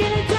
กร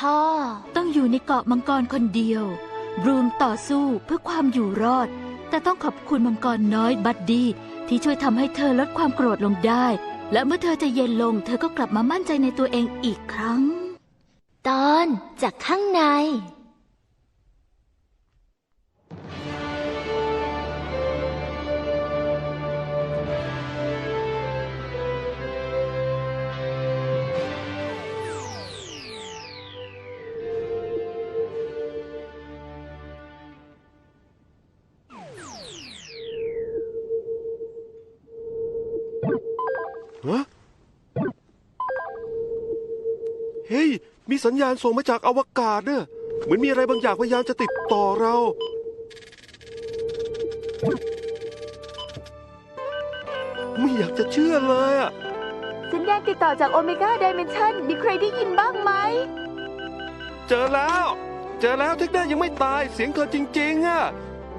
ทวาวทอต้องอยู่ในเกาะมังกรคนเดียว บรูมต่อสู้เพื่อความอยู่รอด แต่ต้องขอบคุณมังกรน้อยบัดดี้ที่ช่วยทำให้เธอลดความโกรธลงได้ และเมื่อเธอจะเย็นลง เธอก็กลับมามั่นใจในตัวเองอีกครั้ง ตอนจากข้างใน มีสัญญาณส่งมาจากอวกาศเนอะเหมือนมีอะไรบางอย่างพยายามจะติดต่อเรา ไม่อยากจะเชื่อเลยอะสัญญาณติดต่อจากโอเมก้าดิเมนชันมีใครได้ยินบ้างไหม เจอแล้ว เจอแล้วเทคนายังไม่ตายเสียงเธอจริง ๆอะ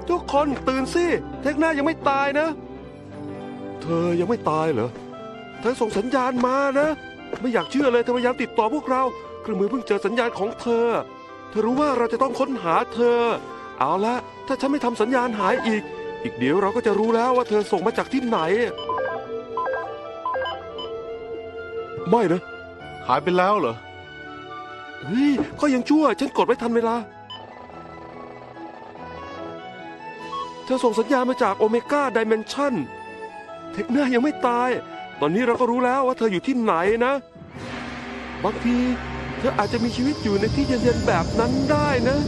ทุกคนตื่นสิเทคนายังไม่ตายนะ เธอยังไม่ตายเหรอเธอส่งสัญญาณมานะ ไม่อยากเชื่อเลยเธอพยายามติดต่อพวกเรา เครื่องมือเพิ่งเจอสัญญาณของเธอ เธอรู้ว่าเราจะต้องค้นหาเธอ เอาละถ้าฉันไม่ทำสัญญาณหายอีก อีกเดี๋ยวเราก็จะรู้แล้วว่าเธอส่งมาจากที่ไหน ไม่นะหายไปแล้วเหรอเฮ้ยก็ยังชั่ว ฉันกดไว้ทันเวลา เธอส่งสัญญาณมาจากโอเมก้าดิเมนชันเทคนายังไม่ตาย ตอนนี้เราก็รู้แล้วว่าเธออยู่ที่ไหนนะ บางทีเธออาจจะมีชีวิตอยู่ในที่เย็นๆแบบนั้นได้นะ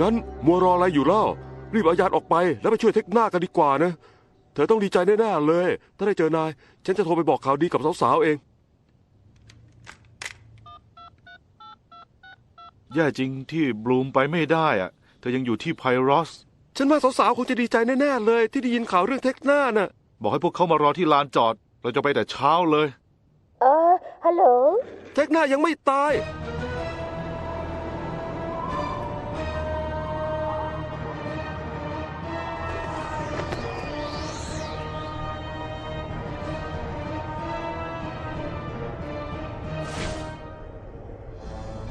งั้นมัวรออะไรอยู่เล่า รีบเอายานออกไปแล้วไปช่วยเทคนากันดีกว่านะ เธอต้องดีใจแน่ๆเลย ถ้าได้เจอนาย ฉันจะโทรไปบอกข่าวดีกับสาวๆเอง แย่จริงที่บลูมไปไม่ได้อะเธอยังอยู่ที่ไพรอส ฉันว่าสาวๆคงจะดีใจแน่ๆเลย ที่ได้ยินข่าวเรื่องเทคนาน่ะ บอกให้พวกเขามารอที่ลานจอด เราจะไปแต่เช้าเลย เออ ฮัลโหล เทคนายังไม่ตาย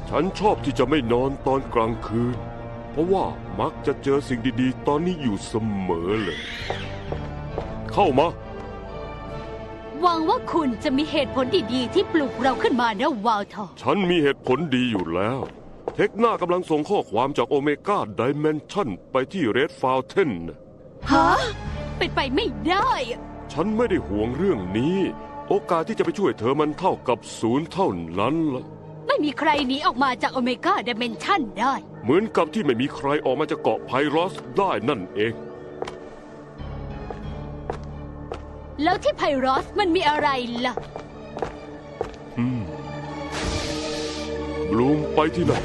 ฉันชอบที่จะไม่นอนตอนกลางคืน เพราะว่ามักจะเจอสิ่งดีๆ ตอนนี้อยู่เสมอเลย เข้ามา หวังว่าคุณจะมีเหตุผลดีๆ ที่ปลุกเราขึ้นมานะวาวทอฉันมีเหตุผลดีอยู่แล้ว เทคนากำลังส่งข้อความจากโอเมก้าดิเมนชันไปที่เรดฟาวเทนฮะเป็นไปไม่ได้อะฉันไม่ได้ห่วงเรื่องนี้ โอกาสที่จะไปช่วยเธอมันเท่ากับศูนย์เท่านั้นละไม่มีใครหนีออกมาจากโอเมก้าดิเมนชันได้ เหมือนกับที่ไม่มีใครออกมาจากเกาะไพรอสได้นั่นเอง แล้วที่ไพรอสมันมีอะไรล่ะอืมบลูมไปที่นั่น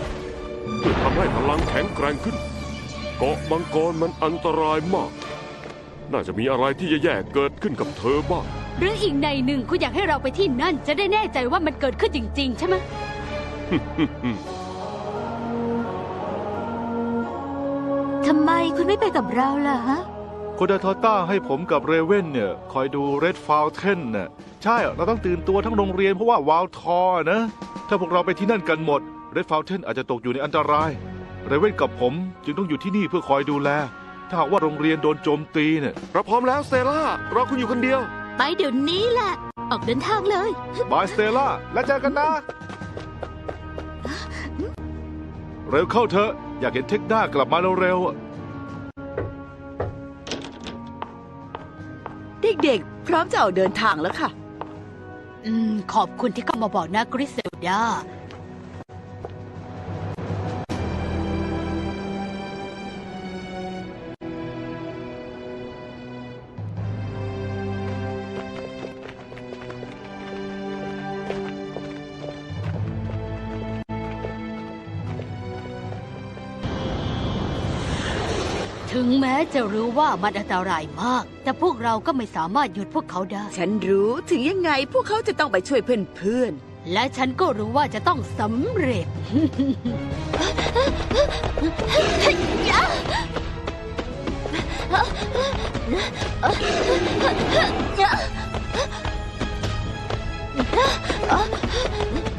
เพื่อทำให้พลังแข็งแกร่งขึ้น เกาะมังกรมันอันตรายมาก น่าจะมีอะไรที่แย่ๆเกิดขึ้นกับเธอบ้าง หรืออีกในหนึ่งคุณอยากให้เราไปที่นั่น จะได้แน่ใจว่ามันเกิดขึ้นจริง ๆ ใช่ไหมคุณไม่ไปกับเราล่ะฮะ โคดาทอต้าให้ผมกับเรเว่นเนี่ยคอยดูเรดฟาวเทนน่ะใช่เราต้องตื่นตัวทั้งโรงเรียนเพราะว่าวาวทอนะ ถ้าพวกเราไปที่นั่นกันหมดเรดฟาวเทนอาจจะตกอยู่ในอันตราย เรเว่นกับผมจึงต้องอยู่ที่นี่เพื่อคอยดูแล ถ้าหากว่าโรงเรียนโดนโจมตีเนี่ยเราพร้อมแล้วสเตล่ารอคุณอยู่คนเดียว ไปเดี๋ยวนี้แหละ ออกเดินทางเลย บายสเตล่าแล้วเจอกันนะ เร็วเข้าเถอะอยากเห็นเทคด้ากลับมาเร็วๆ ด็กๆ พร้อมจะออกเดินทางแล้วค่ะ อืม ขอบคุณที่เข้ามาบอกนะกริเซลดา ถึงแม้จะรู้ว่ามันอันตรายมาก แต่พวกเราก็ไม่สามารถหยุดพวกเขาได้ ฉันรู้ถึงยังไงพวกเขาจะต้องไปช่วยเพื่อนและฉันก็รู้ว่าจะต้องสำเร็จ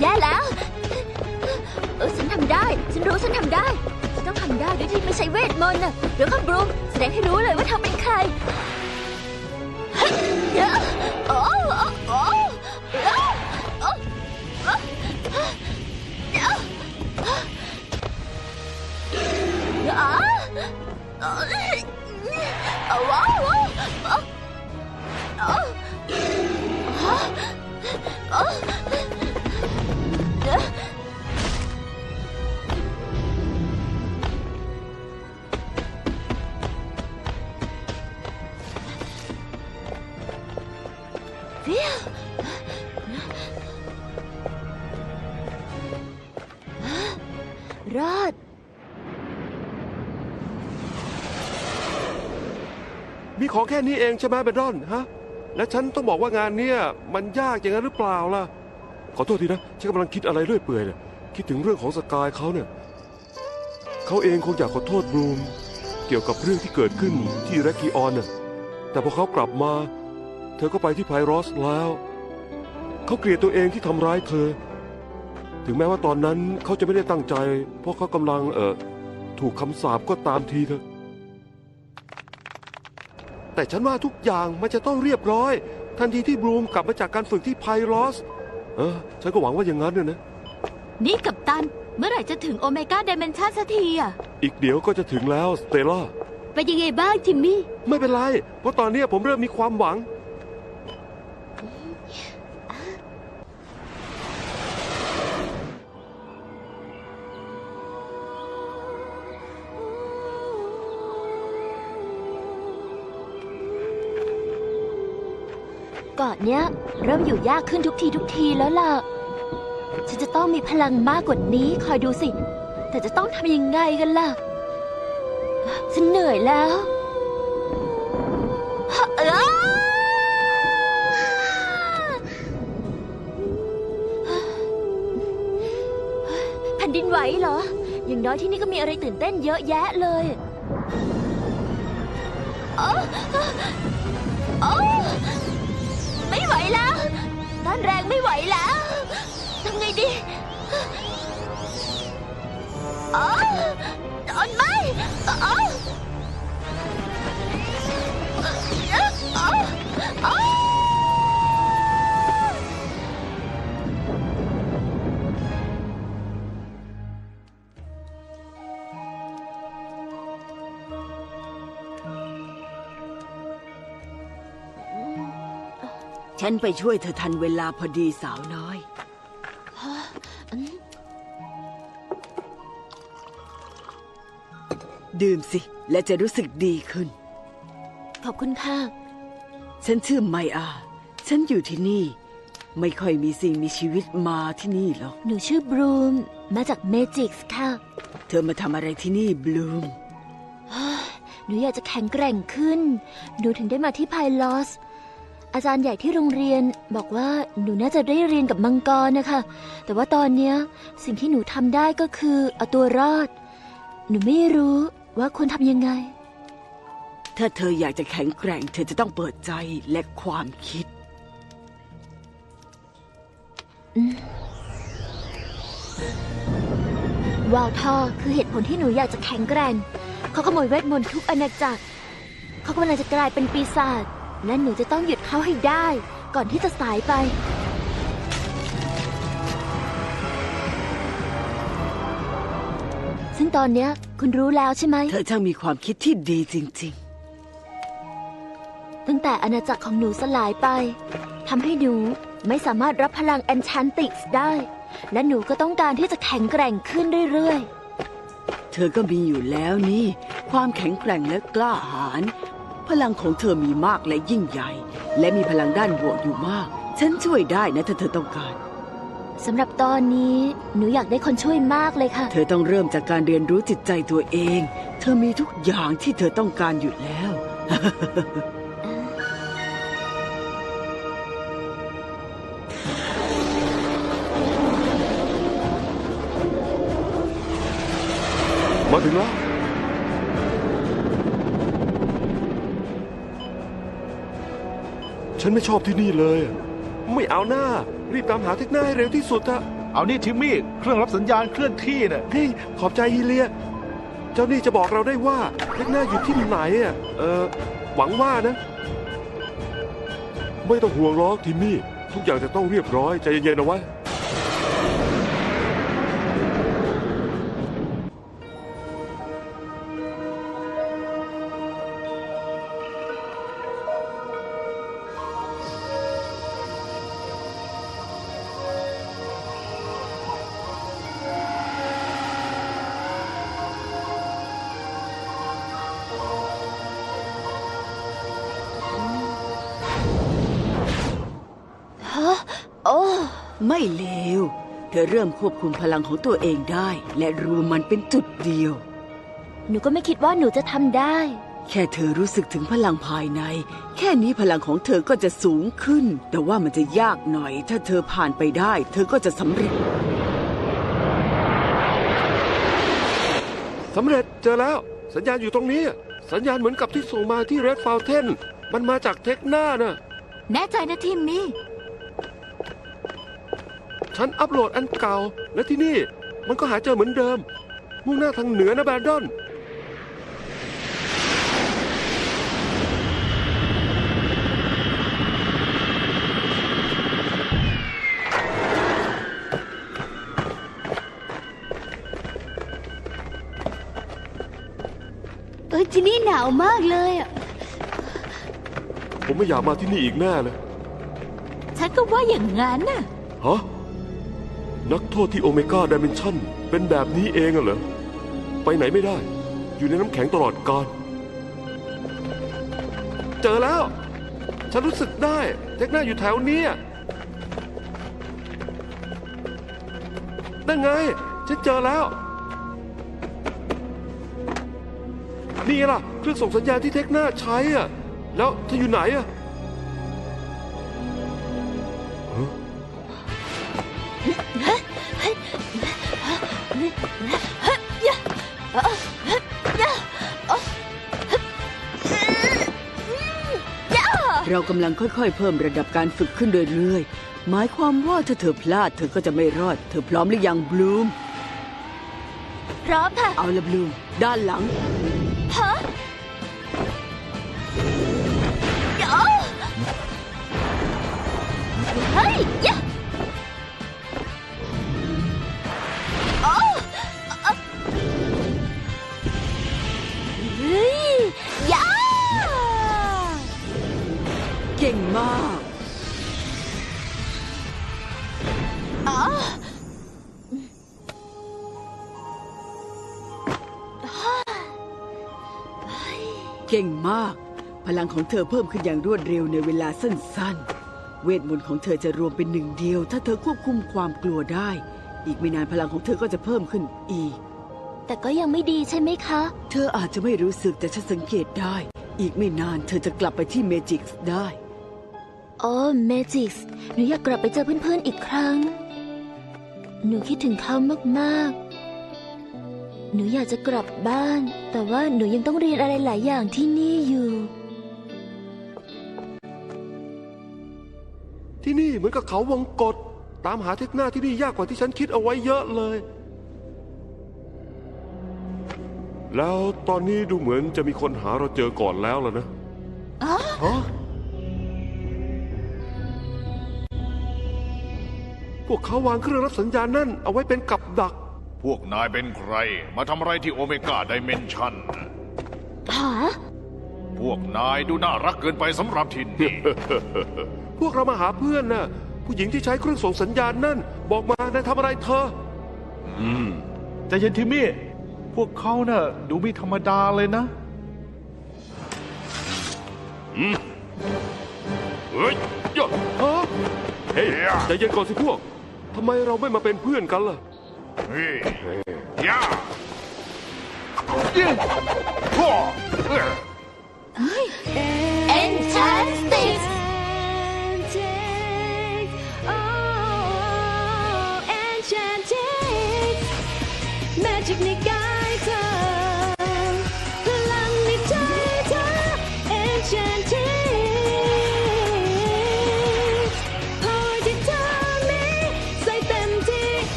แย่แล้ว เออฉันทำได้ ฉันรู้ฉันทำได้ ฉันต้องทำได้โดยที่ไม่ใช้เวทมนต์น่ะเดี๋ยวข้าบรูมแสดงให้รู้เลยว่าเธอเป็นใครโอ้โอ้โอ้โอ้ว้าว ของแค่นี้เองใช่ไหมเบนดอนฮะ และฉันต้องบอกว่างานเนี้ยมันยากอย่างนั้นหรือเปล่าล่ะ ขอโทษทีนะ ฉันกำลังคิดอะไรเรื่อยเปื่อยเนี่ยคิดถึงเรื่องของสกายเขาเนี่ย เขาเองคงอยากขอโทษบรูม เกี่ยวกับเรื่องที่เกิดขึ้นที่แรกกีออนน่ะ แต่พอเขากลับมา เธอก็ไปที่ไพรอสแล้ว เขาเกลียดตัวเองที่ทำร้ายเธอ ถึงแม้ว่าตอนนั้นเขาจะไม่ได้ตั้งใจ เพราะเขากำลังเอ่อถูกคำสาปก็ตามทีเถอะ แต่ฉันว่าทุกอย่างมันจะต้องเรียบร้อย ทันทีที่บรูมกลับมาจากการฝึกที่ไพรอส เออ ฉันก็หวังว่าอย่างนั้นเนี่ยนะ นี่กับตัน เมื่อไหร่จะถึงโอเมก้าไดเมนชันสักทีอะ อีกเดี๋ยวก็จะถึงแล้วสเตล่าเป็นยังไงบ้างจิมมี่ ไม่เป็นไร เพราะตอนเนี้ยผมเริ่มมีความหวัง เกาะเนี้ย เริ่มอยู่ยากขึ้นทุกทีทุกทีแล้วล่ะ ฉันจะต้องมีพลังมากกว่านี้คอยดูสิ แต่จะต้องทำยังไงกันล่ะ ฉันเหนื่อยแล้วเออแผ่นดินไหวเหรอ อย่างน้อยที่นี่ก็มีอะไรตื่นเต้นเยอะแยะเลยโอ้โอ้ ต้านแรงไม่ไหวแล้วทำไงดีอ๋อตอนไม่อ๋ออ๋อ ฉันไปช่วยเธอทันเวลาพอดีสาวน้อย ดื่มสิ และจะรู้สึกดีขึ้น ขอบคุณค่ะ ฉันชื่อไมอา ฉันอยู่ที่นี่ ไม่ค่อยมีสิ่งมีชีวิตมาที่นี่หรอก หนูชื่อบรูม มาจากเมจิกส์ค่ะ เธอมาทำอะไรที่นี่บลูม หนูอยากจะแข็งแกร่งขึ้น หนูถึงได้มาที่ไพลอส อาจารย์ใหญ่ที่โรงเรียนบอกว่าหนูน่าจะได้เรียนกับมังกรนะคะ แต่ว่าตอนเนี้ยสิ่งที่หนูทำได้ก็คือเอาตัวรอด หนูไม่รู้ว่าควรทำยังไง ถ้าเธออยากจะแข็งแกร่ง เธอจะต้องเปิดใจและความคิดวาวทอคือเหตุผลที่หนูอยากจะแข็งแกร่ง เขาขโมยเวทมนต์ทุกอาณาจักร เขากำลังจะกลายเป็นปีศาจ และหนูจะต้องหยุดเขาให้ได้ ก่อนที่จะสายไป ซึ่งตอนเนี้ยคุณรู้แล้วใช่ไหม เธอช่างมีความคิดที่ดีจริง ตั้งแต่อาณาจักรของหนูสลายไปทำให้หนูไม่สามารถรับพลังแอนชันติกส์ได้ และหนูก็ต้องการที่จะแข็งแกร่งขึ้นเรื่อยๆ เธอก็มีอยู่แล้วนี่ ความแข็งแกร่งและกล้าหาญ พลังของเธอมีมากและยิ่งใหญ่ และมีพลังด้านบวกอยู่มาก ฉันช่วยได้นะถ้าเธอต้องการๆสำหรับตอนนี้หนูอยากได้คนช่วยมากเลยค่ะ เธอต้องเริ่มจากการเรียนรู้จิตใจตัวเอง เธอมีทุกอย่างที่เธอต้องการอยู่แล้ว มาถึงแล้ว ฉันไม่ชอบที่นี่เลย ไม่เอาหน้า รีบตามหาเทคหน้าให้เร็วที่สุดอะเอานี่ทิมมี่เครื่องรับสัญญาณเคลื่อนที่น่ะเฮ้ยขอบใจฮีเลีย เจ้านี่จะบอกเราได้ว่าเทคหน้าอยู่ที่ไหนอะเออหวังว่านะ ไม่ต้องห่วงหรอกทิมมี่ ทุกอย่างจะต้องเรียบร้อยใจเย็นๆเอาไว้ ไม่เลว เธอเริ่มควบคุมพลังของตัวเองได้ และรวมมันเป็นจุดเดียว หนูก็ไม่คิดว่าหนูจะทำได้ แค่เธอรู้สึกถึงพลังภายใน แค่นี้พลังของเธอก็จะสูงขึ้น แต่ว่ามันจะยากหน่อย ถ้าเธอผ่านไปได้ เธอก็จะสำเร็จสำเร็จเจอแล้ว สัญญาณอยู่ตรงนี้ สัญญาณเหมือนกับที่ส่งมาที่ Red Fountain มันมาจากเทคหน้าน่ะแน่ใจนะทิมมี่ ฉันอัปโหลดอันเก่า และที่นี่มันก็หาเจอเหมือนเดิม มุ่งหน้าทางเหนือนะแบรนดอน เอ้ยที่นี่หนาวมากเลยอะ ผมไม่อยากมาที่นี่อีกแน่เลย ฉันก็ว่าอย่างนั้นน่ะ ฮะ นักโทษที่โอเมก้าดิเมนชันเป็นแบบนี้เองอะเหรอ ไปไหนไม่ได้ อยู่ในน้ำแข็งตลอดกาลเจอแล้ว ฉันรู้สึกได้เทคหน้าอยู่แถวนี้นั่นไง ฉันเจอแล้ว นี่ล่ะ เครื่องส่งสัญญาณที่เทคหน้าใช้อะ แล้วเธออยู่ไหนอะ เรากำลังค่อยๆ เพิ่มระดับการฝึกขึ้นเรื่อยๆ หมายความว่าถ้าเธอพลาดเธอก็จะไม่รอด เธอพร้อมหรือยังบลูม พร้อมค่ะ เอาละบลูม ด้านหลัง ฮะเดี๋ยวเฮ้ยยะ มากอ๋อเก่งมาก พลังของเธอเพิ่มขึ้นอย่างรวดเร็วในเวลาสั้นๆ เวทมนต์ของเธอจะรวมเป็นหนึ่งเดียว ถ้าเธอควบคุมความกลัวได้ อีกไม่นานพลังของเธอก็จะเพิ่มขึ้นอีก แต่ก็ยังไม่ดีใช่ไหมคะ เธออาจจะไม่รู้สึกแต่ฉันสังเกตได้ อีกไม่นานเธอจะกลับไปที่เมจิกส์ได้ โอ้เมจิกส์หนูอยากกลับไปเจอเพื่อนๆอีกครั้ง หนูคิดถึงเขามากๆ หนูอยากจะกลับบ้าน แต่ว่าหนูยังต้องเรียนอะไรหลายอย่างที่นี่อยู่ ที่นี่เหมือนกับเขาวงกฏตามหาเทคหน้าที่นี่ยากกว่าที่ฉันคิดเอาไว้เยอะเลย แล้วตอนนี้ดูเหมือนจะมีคนหาเราเจอก่อนแล้วล่ะนะฮะ พวกเขาวางเครื่องรับสัญญาณนั่นเอาไว้เป็นกับดัก พวกนายเป็นใคร มาทำอะไรที่โอเมก้าไดเมนชันหาพวกนายดูน่ารักเกินไปสำหรับที่นี่ พวกเรามาหาเพื่อนน่ะ ผู้หญิงที่ใช้เครื่องส่งสัญญาณนั่น บอกมานายทำอะไรเธอ อืมใจเย็นทิมี่ พวกเขาน่ะดูไม่ธรรมดาเลยนะ เฮ้ยยะฮะ เฮ้ยใจเย็นก่อนสิพวก ทำไมเราไม่มาเป็นเพื่อนกันล่ะเฮ้ยย่ายิงพ่อเ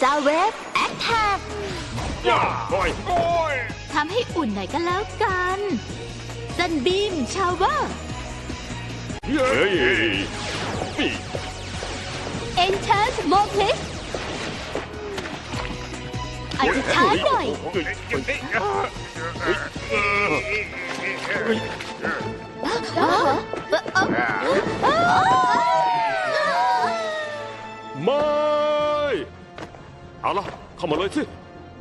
ซาเวฟแอคแท็กย่าโอ้ยทำให้อุ่นหน่อยก็แล้วกันซันบีมชาวเวอร์เฮ้ยนี่ Enchant more please อาจจะช้าหน่อยไม่ เอาละเข้ามาเลยสิ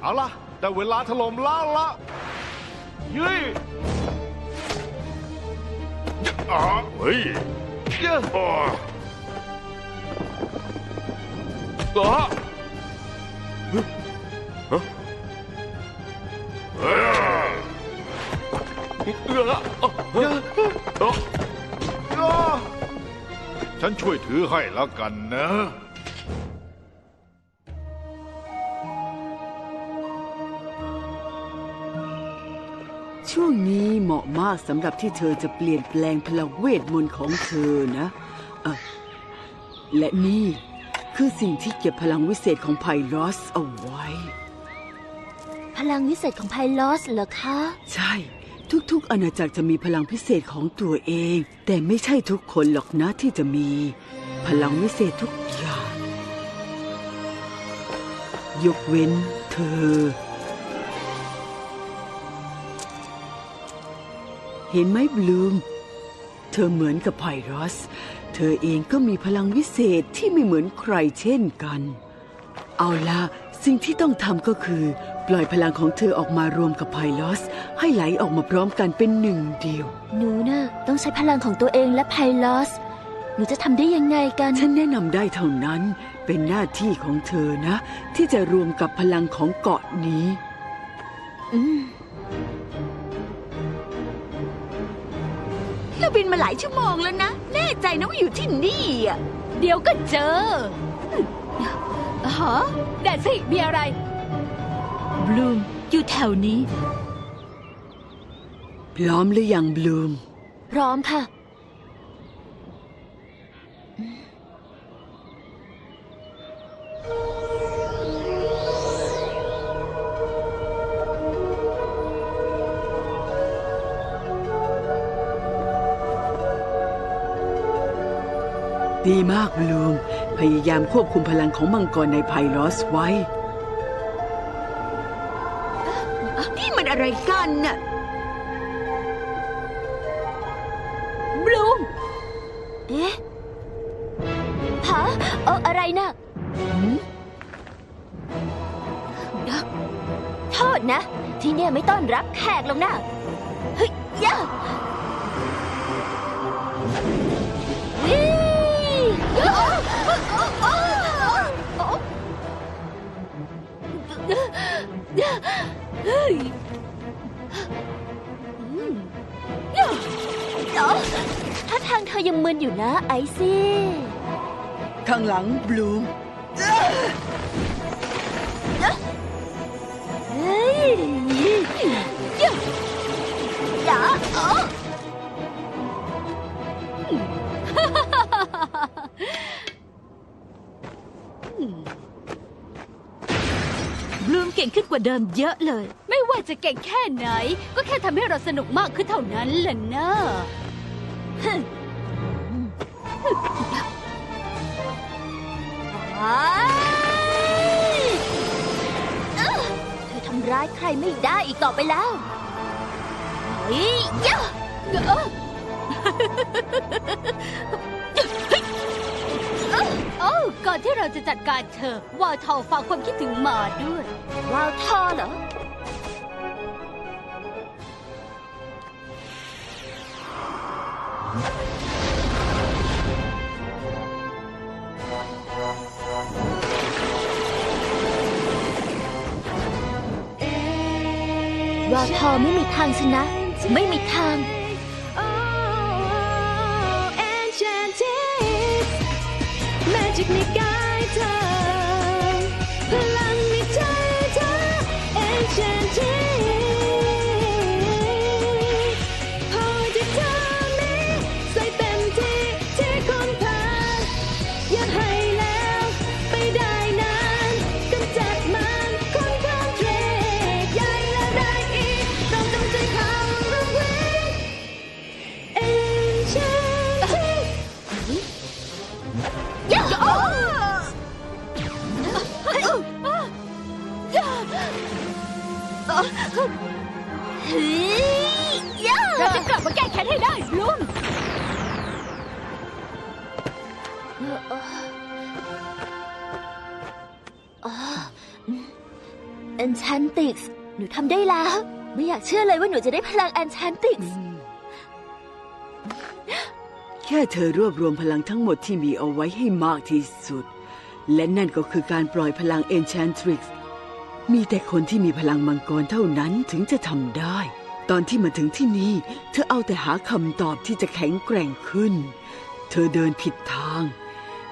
เอาล่ะแต่เวลาถล่มแล้วละยุ้ยอ๋อเฮ้ยเย้อ๋ออ๋อฮะเฮ้ยเอออ๋อเฮ้ยอ๋ออ๋อฉันช่วยถือให้แล้วกันนะ เหมาะมากสำหรับที่เธอจะเปลี่ยนแปลงพลังเวทมนต์ของเธอนะเอ่อและนี่คือสิ่งที่เก็บพลังวิเศษของไพรอสเอาไว้ พลังวิเศษของไพลอสเหรอคะ ใช่ ทุกๆ อาณาจักรจะมีพลังพิเศษของตัวเอง แต่ไม่ใช่ทุกคนหรอกนะที่จะมี พลังวิเศษทุกอย่าง ยกเว้นเธอ เห็นไหมบลูม เธอเหมือนกับไพรอส เธอเองก็มีพลังวิเศษที่ไม่เหมือนใครเช่นกัน เอาล่ะสิ่งที่ต้องทำก็คือ ปล่อยพลังของเธอออกมารวมกับไพลอส ให้ไหลออกมาพร้อมกันเป็นหนึ่งเดียว หนูน่ะต้องใช้พลังของตัวเองและไพลอส หนูจะทำได้ยังไงกัน ฉันแนะนำได้เท่านั้น เป็นหน้าที่ของเธอนะ ที่จะรวมกับพลังของเกาะนี้ อืม เราบินมาหลายชั่วโมงแล้วนะ แน่ใจนะว่าอยู่ที่นี่อะ เดี๋ยวก็เจอฮะแดดสิมีอะไร บลูมอยู่แถวนี้ พร้อมหรือยังบลูม พร้อมค่ะ ดีมากบลูมพยายามควบคุมพลังของมังกรในไพลอสไว้ นี่มันอะไรกันน่ะบลูม เอ๊ะฮะเอออะไรนะหืมโทษนะ ที่เนี่ยไม่ต้อนรับแขกหรอกนะ เฮ้ยย่า ทางเธอยังมึนอยู่นะไอซี่ ข้างหลังบลูมเฮ้ยอย่าอ๋อบลูมเก่งขึ้นกว่าเดิมเยอะเลย ไม่ว่าจะเก่งแค่ไหน ก็แค่ทำให้เราสนุกมากขึ้นเท่านั้นแหละนะไอ้เอ้อ เธอทำร้ายใครไม่ได้อีกต่อไปแล้วเฮ้ยยะโอ้ก่อนที่เราจะจัดการเธอ วาทอฝากความคิดถึงมาด้วย วาวทอเหรอ ว่าพอไม่มีทางชนะ ไม่มีทาง magic ในกายเธอพลังในใจเธอ enchanted เฮ้ยยะเราจะกลับมาแก้แค้นให้ได้ลุงแอนชันติกหนูทำได้แล้ว ไม่อยากเชื่อเลยว่าหนูจะได้พลังแอนชันติกแค่เธอรวบรวมพลังทั้งหมดที่มีเอาไว้ให้มากที่สุด และนั่นก็คือการปล่อยพลัง Enchantrix มีแต่คนที่มีพลังมังกรเท่านั้นถึงจะทำได้ ตอนที่มาถึงที่นี่ เธอเอาแต่หาคำตอบที่จะแข็งแกร่งขึ้น เธอเดินผิดทาง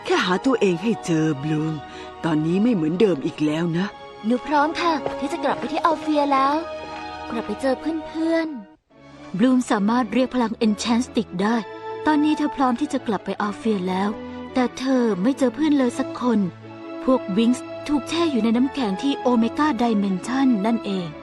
แค่หาตัวเองให้เจอบลูม ตอนนี้ไม่เหมือนเดิมอีกแล้วนะ หนูพร้อมค่ะที่จะกลับไปที่อัลเฟียแล้ว กลับไปเจอเพื่อนบลูมสามารถเรียกพลัง Enchantic ได้ ตอนนี้เธอพร้อมที่จะกลับไปอาเฟียแล้ว แต่เธอไม่เจอเพื่อนเลยสักคน พวกวิงส์ ถูกแช่อยู่ในน้ำแข็งที่โอเมก้าไดเมนชันนั่นเอง